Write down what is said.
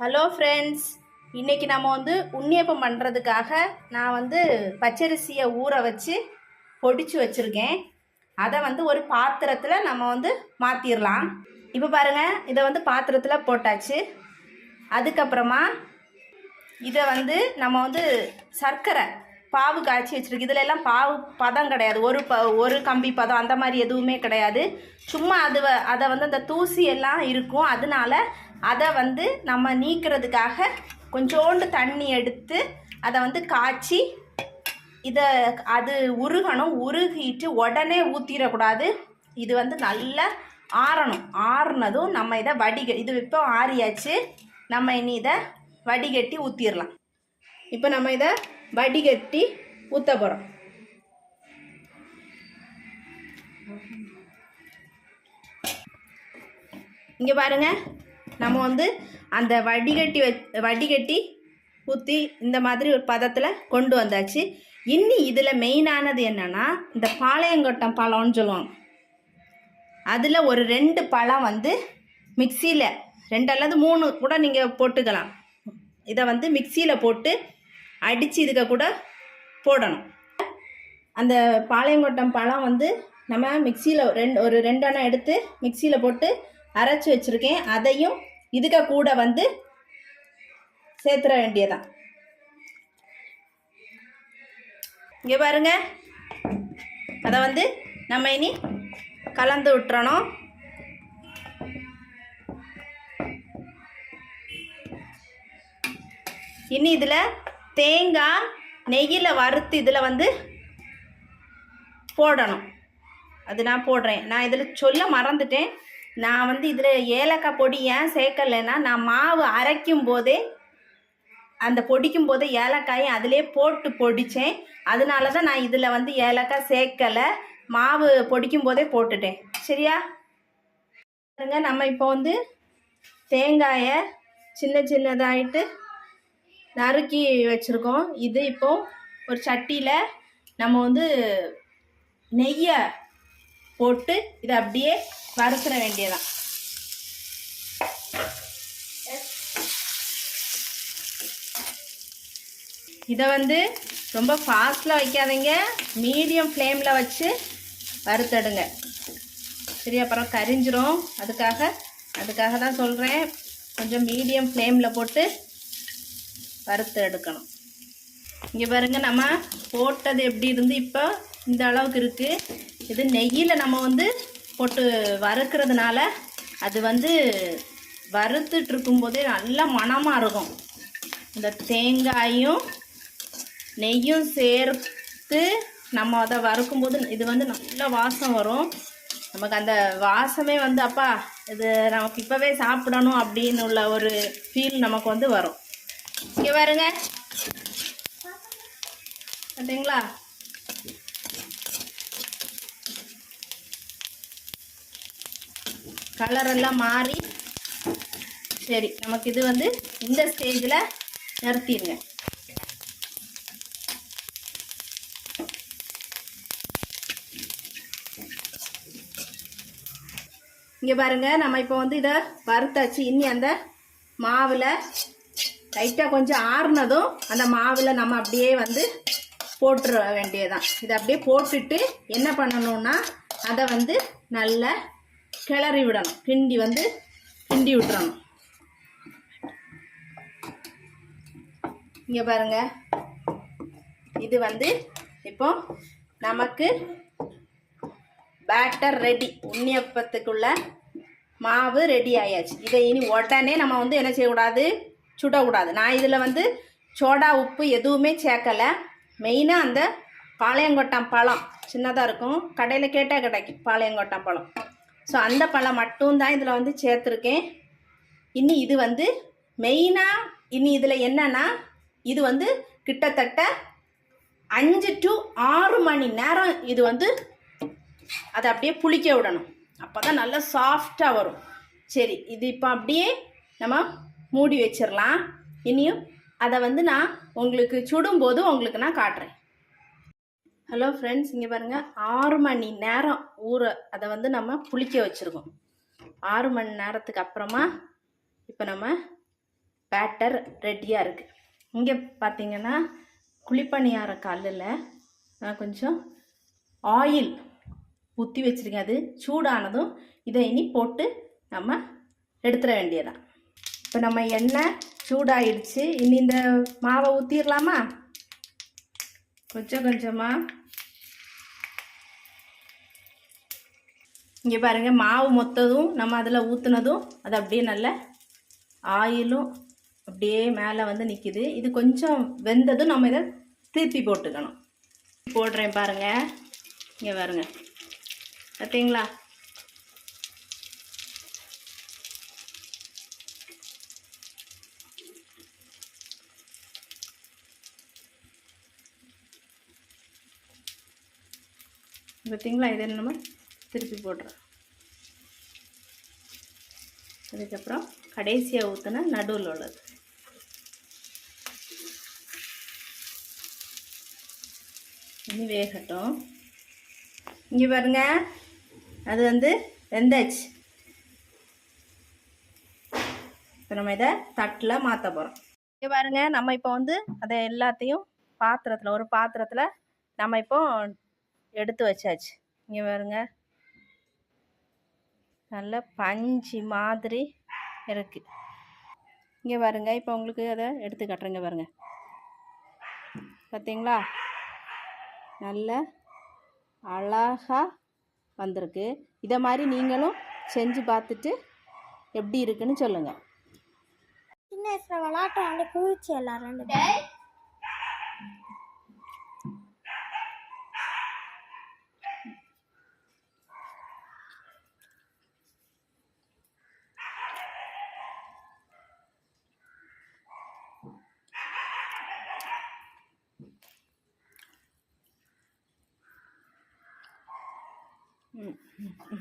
Hello friends இன்றைக்கி நம்ம வந்து உண்ணியப்பம் பண்ணுறதுக்காக நான் வந்து பச்சரிசியை ஊற வச்சு பொடிச்சு வச்சுருக்கேன். அதை வந்து ஒரு பாத்திரத்தில் நம்ம வந்து மாற்றிடலாம் இப்போ பாருங்கள் இதை வந்து பாத்திரத்தில் போட்டாச்சு. அதுக்கப்புறமா இதை வந்து நம்ம வந்து சர்க்கரை பாவு காய்ச்சி வச்சுருக்கு. இதில் எல்லாம் பாவு பதம் கிடையாது. ஒரு ப ஒரு கம்பி பதம் அந்த மாதிரி எதுவுமே கிடையாது. சும்மா அது வ- அதை வந்து அந்த தூசி எல்லாம் இருக்கும். அதனால அதை வந்து நம்ம நீக்கிறதுக்காக கொஞ்சோண்டு தண்ணி எடுத்து அதை வந்து காய்ச்சி இதை அது உருகணும். உருகிட்டு உடனே ஊற்றிடக்கூடாது இது வந்து நல்லா ஆறணும். ஆறுனதும் நம்ம இதை வடிக இது இப்போ ஆறியாச்சு. நம்ம இனி இதை வடிகட்டி ஊற்றிடலாம் இப்போ நம்ம இதை வடிகட்டி ஊற்ற போகிறோம் இங்கே பாருங்க நம்ம வந்து அந்த வடிகட்டி வ வடிகட்டி ஊற்றி இந்த மாதிரி ஒரு பதத்தில் கொண்டு வந்தாச்சு. இன்னி இதில் மெயினானது என்னென்னா இந்த பாளையங்கொட்டம் பழம்னு சொல்லுவாங்க. அதில் ஒரு ரெண்டு பழம் வந்து மிக்சியில் ரெண்டு அல்லது மூணு கூட நீங்கள் போட்டுக்கலாம். இதை வந்து மிக்சியில் போட்டு அடித்து இதுக்கு கூட போடணும். அந்த பாளையங்கொட்டம் பழம் வந்து நம்ம மிக்சியில் ரெண்டு ஒரு ரெண்டெண்ணம் எடுத்து மிக்சியில் போட்டு அரைச்சி வச்சுருக்கேன். அதையும் இதுக்கு கூட வந்து சேர்த்துற வேண்டியதான் இங்கே பாருங்க. அதை வந்து நம்ம இனி கலந்து விட்டுறணும். இனி இதில் தேங்காய் நெய்யில் வறுத்து இதில் வந்து போடணும். அது நான் போடுறேன். நான் இதில் சொல்ல மறந்துட்டேன். நான் வந்து இதில் ஏலக்காய் பொடி ஏன் சேர்க்கலைன்னா நான் மாவு அரைக்கும் போதே அந்த பொடிக்கும் போதே ஏலக்காயை அதிலே போட்டு பொடித்தேன் அதனால தான் நான் இதில் வந்து ஏலக்காய் சேர்க்கலை. மாவு பொடிக்கும் போதே போட்டுட்டேன். சரியா? பாருங்க நம்ம இப்போ வந்து தேங்காயை சின்ன சின்னதாயிட்டு நறுக்கி வச்சுருக்கோம். இது இப்போ ஒரு சட்டியில் நம்ம வந்து நெய்யை போட்டு இதை அப்படியே வறுத்துற வேண்டியதான் இதை வந்து ரொம்ப ஃபாஸ்டில் வைக்காதீங்க. மீடியம் ஃப்ளேமில் வச்சு வறுத்தடுங்க. சரி அப்புறம் கரிஞ்சிரும். அதுக்காக அதுக்காக தான் சொல்கிறேன் கொஞ்சம் மீடியம் ஃப்ளேமில் போட்டு வறுத்து எடுக்கணும். இங்கே பாருங்கள் நம்ம போட்டது எப்படி இருந்து இப்போ இந்த அளவுக்கு இருக்குது இது நெய்யில் நம்ம வந்து போட்டு வறுக்கிறதுனால அது வந்து வறுத்துட்டு இருக்கும்போதே நல்ல மணமாக இருக்கும். இந்த தேங்காயும் நெய்யும் சேர்த்து நம்ம அதை வறுக்கும்போது இது வந்து நல்ல வாசம் வரும். நமக்கு அந்த வாசமே வந்து அப்பா இது நமக்கு இப்போவே சாப்பிடணும் அப்படின்னு உள்ள ஒரு ஃபீல் நமக்கு வந்து வரும். இங்கே பாருங்க. பார்த்தீங்களா கலர் எல்லாம் மாறி. சரி நமக்கு இது வந்து இந்த ஸ்டேஜில் நிறுத்திடுங்க. இங்கே பாருங்க நம்ம இப்போ வந்து இதை வறுத்தாச்சு. இனி அந்த மாவில் லைட்டாக கொஞ்சம் ஆறுனதும் அந்த மாவில் நம்ம அப்படியே வந்து போட்டுற வேண்டியதான் இதை அப்படியே போட்டுட்டு என்ன பண்ணணும்னா அதை வந்து நல்லா கிளறி விடணும். கிண்டி வந்து கிண்டி விட்டுறணும். இங்கே பாருங்க. இது வந்து இப்போ நமக்கு பேட்டர் ரெடி உண்ணியப்பத்துக்குள்ள மாவு ரெடி ஆயாச்சு. இதை இனி உடனே நம்ம வந்து என்ன செய்யக்கூடாது? சுடக்கூடாது. நான் இதில் வந்து சோடா உப்பு எதுவுமே சேர்க்கலை. மெயினாக அந்த பாளையங்கொட்டம் பழம். சின்னதாக இருக்கும். கடையில் கேட்டால் கிடைக்கும் பாளையங்கொட்டம் பழம். ஸோ அந்த பழம் மட்டும்தான் இதில் வந்து சேர்த்துருக்கேன். இனி இது வந்து மெயினாக இனி இதில் என்னென்னா இது வந்து கிட்டத்தட்ட அஞ்சு டு ஆறு மணி நேரம் இது வந்து அதை அப்படியே புளிக்க விடணும். அப்போ தான் நல்லா சாஃப்டாக வரும். சரி இது இப்போ அப்படியே நம்ம மூடி வச்சிடலாம் இனியும் அதை வந்து நான் உங்களுக்கு சுடும்போது உங்களுக்கு நான் காட்டுறேன். ஹலோ ஃப்ரெண்ட்ஸ் இங்கே பாருங்கள் ஆறு மணி நேரம் ஊற அதை வந்து நம்ம புளிக்க வச்சுருக்கோம். ஆறு மணி நேரத்துக்கு அப்புறமா இப்போ நம்ம பேட்டர் ரெடியாக இருக்குது இங்கே பார்த்தீங்கன்னா குழிப்பணியார கல்லில் நான் கொஞ்சம் ஆயில் ஊற்றி வச்சுருக்கேன். அது சூடானதும் இதை இனி போட்டு நம்ம எடுத்துட வேண்டியதான் இப்போ நம்ம எண்ணெய் சூடாயிடுச்சு. இனி இந்த மாவை ஊற்றிடலாமா கொஞ்சம் கொஞ்சமாக இங்கே பாருங்கள் மாவு மொத்ததும் நம்ம அதில் ஊற்றுனதும் அது அப்படியே நல்ல ஆயிலும் அப்படியே மேலே வந்து நிற்கிது இது கொஞ்சம் வெந்ததும் நம்ம இதை திருப்பி போட்டுக்கணும். போடுறேன் பாருங்கள் இங்கே பாருங்க. பார்த்தீங்களா பார்த்தீங்களா இதை நம்ம திருப்பி போடுறோம் அதுக்கப்புறம் கடைசியாக ஊற்றினா நடுவில் உள்ளது. இனி வேகட்டும். இங்கே பாருங்க. அது வந்து வெந்தாச்சு. இப்போ நம்ம இதை தட்டில் மாற்ற போகிறோம் இங்கே பாருங்க. நம்ம இப்போ வந்து அதை எல்லாத்தையும் பாத்திரத்தில் ஒரு பாத்திரத்தில் நம்ம இப்போ எடுத்து வச்சாச்சு. இங்கே பாருங்க. நல்ல பஞ்சு மாதிரி இருக்குது இங்கே பாருங்க. இப்போ உங்களுக்கு அதை எடுத்து காட்டுறேங்க பாருங்க. பார்த்தீங்களா நல்ல அழகாக வந்திருக்கு. இதை மாதிரி நீங்களும் செஞ்சு பார்த்துட்டு எப்படி இருக்குன்னு சொல்லுங்கள் சின்ன வயசுல விளாட்டம் வந்து குளிச்சு எல்லாரும் 嗯嗯嗯。